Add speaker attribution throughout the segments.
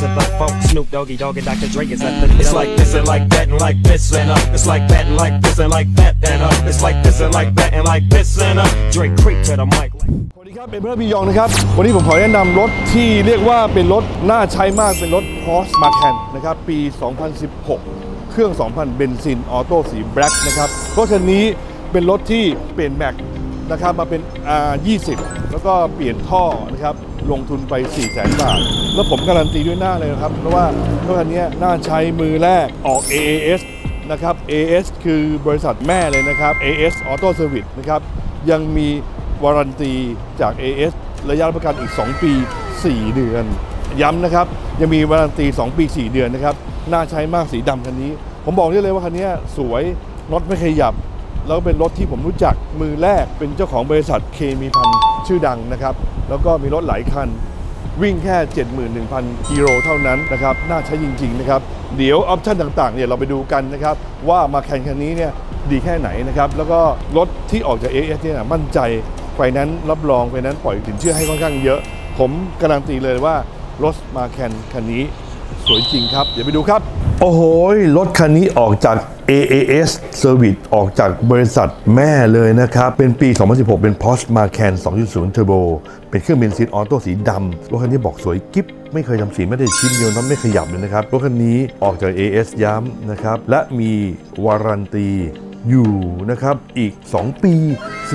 Speaker 1: to the folk. Snoop Doggy Dogg and Dr. Dre is at the It's like this and like that and like this and uh. It's like that and like this and like that and uh. It's like this and like that and like this and uh. Dre creep to the mic. Like
Speaker 2: สวัสดีครับเป็นเพื่อนพี่ยองนะครับ วันนี้ผมขอแนะนำรถที่เรียกว่าเป็นรถน่าใช้มากเป็นรถ Porsche Macan นะครับ ปี 2016 เครื่อง 2,000 เบนซิน ออโต้สีแบล็กนะครับรถคันนี้เป็นรถที่เปลี่ยนแม็กนะครับมาเป็น R20 แล้วก็เปลี่ยนท่อนะครับ ลงทุนไป 4 0 0 0 0 0 บาท แล้วผมการันตีด้วยหน้าเลยนะครับ เพราะว่ารถคันนี้น่าใช้มือแรกออก AAS นะครับ AS คือบริษัทแม่เลยนะครับ AS Auto Service นะครับ ยังมีวารันตีจาก AS ระยะรับประกันอีก 2 ปี 4 เดือน ย้ำนะครับ ยังมีวารันตี 2 ปี 4 เดือนนะครับ น่าใช้มากสีดำคันนี้ ผมบอกได้เลยว่าคันนี้สวยน็อตไม่ขยับ แล้วเป็นรถที่ผมรู้จักมือแรกเป็นเจ้าของบริษัทเคมีพันชื่อดังนะครับ แล้วก็มีรถหลายคัน วิ่งแค่ 71,000 กิโลเท่านั้นนะครับ น่าใช้จริง ๆ นะครับ เดี๋ยวออปชั่นต่างๆเนี่ยเราไปดูกันนะครับ ว่ามาแข่งคันนี้เนี่ยดีแค่ไหนนะครับ แล้วก็รถที่ออกจาก AS เนี่ยมั่นใจไฟนั้นรับรองไฟนั้นปล่อยสินเชื่อให้ค่อนข้างเยอะ ผมการันตีเลยว่ารถมาแคนคันนี้ สวยจริงครับ เดี๋ยวไปดูครับ โอ้โห รถคันนี้ออกจาก AAS Service ออกจากบริษัทแม่เลยนะครับ เป็นปี 2016 เป็น Porsche Macan 2.0 Turbo เป็นเครื่องเบนซินออโต้สีดำรถคันนี้บอกสวยกิ๊บไม่เคยทำสีไม่ได้ชิ้นเดียวน้ำไม่ขยับเลยนะครับ รถคันนี้ออกจาก AS ย้ำนะครับ และมีวารันตีอยู่นะครับ อีก 2 ปี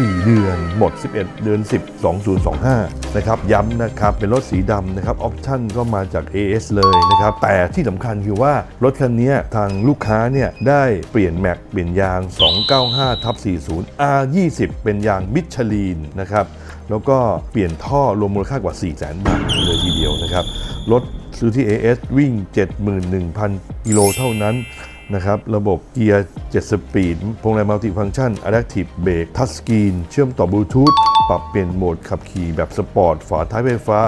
Speaker 2: 4 เดือน หมด 11 เดือน 10 2025 นะครับ ย้ำนะครับ เป็นรถสีดำนะครับ ออปชั่นก็มาจาก AS เลยนะครับ แต่ที่สำคัญคือว่า รถคันนี้ทางลูกค้าเนี่ย ได้เปลี่ยนแม็กเปลี่ยนยาง 295ทับ40 R20 เป็นยางมิชลีนนะครับแล้วก็เปลี่ยนท่อรวมมูลค่ากว่า 4 0 0 0 0 0บาทเลยทีเดียวนะครับ รถซื้อที่ AS วิ่ง 71,000 กิโลเท่านั้น นะครับ ระบบเกียร์ 7 สปีดพวงมาลัยมัลติฟังชัน Adaptive Brake ทัชสกรีน เชื่อมต่อบลูทูธ ปรับเปลี่ยนโหมดขับขี่แบบสปอร์ต ฝาท้ายไฟฟ้า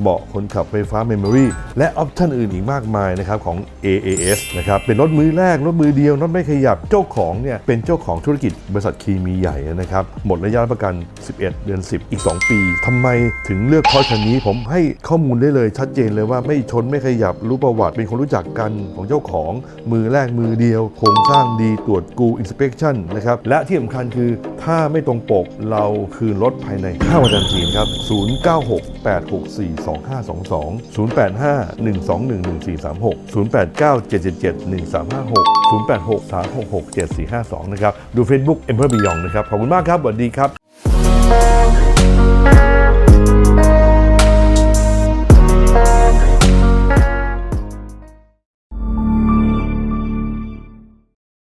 Speaker 2: เบาะคนขับไฟฟ้าเมมโมรีและออปชั่นอื่นอีกมากมายนะครับของ AAS นะครับเป็นรถมือแรก รถมือเดียว รถไม่ขยับเจ้าของเนี่ยเป็นเจ้าของธุรกิจบริษัทคีมีใหญ่นะครับ หมดระยะประกัน 11 เดือน 10 อีก 2 ปีทำไมถึงเลือกพอชคันนี้ผมให้ข้อมูลได้เลยชัดเจนเลยว่าไม่ชนไม่ขยับรู้ประวัติเป็นคนรู้จักกันของเจ้าของมือแรกมือเดียวโครงสร้างดีตรวจกูอินสเป t ชั่นนะครับและที่สำคัญคือถ้าไม่ตรงปกเราคืนรถภายใน5วันทันทีครับ2522 085 121 1436 089 777 1356 086 366 7452 นะครับ ดู Facebook Emperor Beyond นะครับ ขอบคุณมากครับสวัสดีครับ